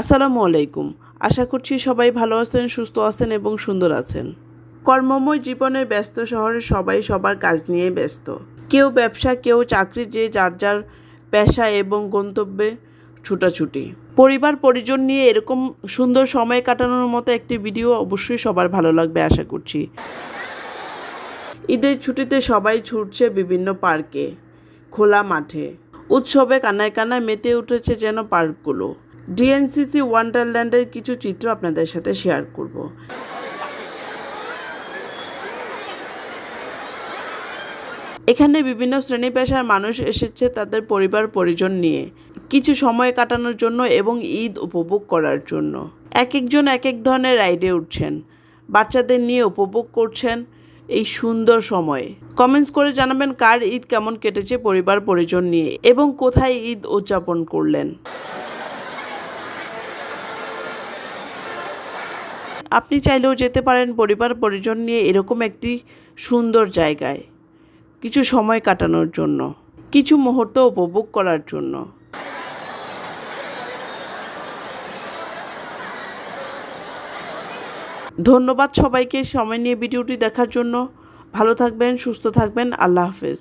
আসসালামু আলাইকুম। আশা করছি সবাই ভালো আছেন, সুস্থ আছেন এবং সুন্দর আছেন। কর্মময় জীবনে ব্যস্ত শহরে সবাই সবার কাজ নিয়ে ব্যস্ত। কেউ ব্যবসা, কেউ চাকরি, যে যার যার পেশা এবং গন্তব্যে ছুটাছুটি। পরিবার, পরিজন নিয়ে এরকম সুন্দর সময় কাটানোর মতো একটি ভিডিও অবশ্যই সবার ভালো লাগবে, আশা করছি। ঈদের ছুটিতে সবাই ছুটছে বিভিন্ন পার্কে, খোলা মাঠে। উৎসবে কানায় কানায় মেতে উঠেছে যেন পার্কগুলো। ডিএনসিসি ওয়ান্ডারল্যান্ডের কিছু চিত্র আপনাদের সাথে শেয়ার করব। এখানে বিভিন্ন শ্রেণি পেশার মানুষ এসেছে তাদের পরিবার পরিজন নিয়ে, কিছু সময় কাটানোর জন্য এবং ঈদ উপভোগ করার জন্য। এক একজন এক এক ধরনের রাইডে উঠছেন, বাচ্চাদের নিয়ে উপভোগ করছেন এই সুন্দর সময়ে। কমেন্টস করে জানাবেন কার ঈদ কেমন কেটেছে পরিবার পরিজন নিয়ে এবং কোথায় ঈদ উদযাপন করলেন। আপনি চাইলেও যেতে পারেন পরিবার পরিজন নিয়ে এরকম একটি সুন্দর জায়গায়। কিছু সময় কাটানোর জন্য, কিছু মুহূর্ত উপভোগ করার জন্য। ধন্যবাদ সবাইকে সময় নিয়ে ভিডিওটি দেখার জন্য। ভালো থাকবেন, সুস্থ থাকবেন, আল্লাহ হাফেজ।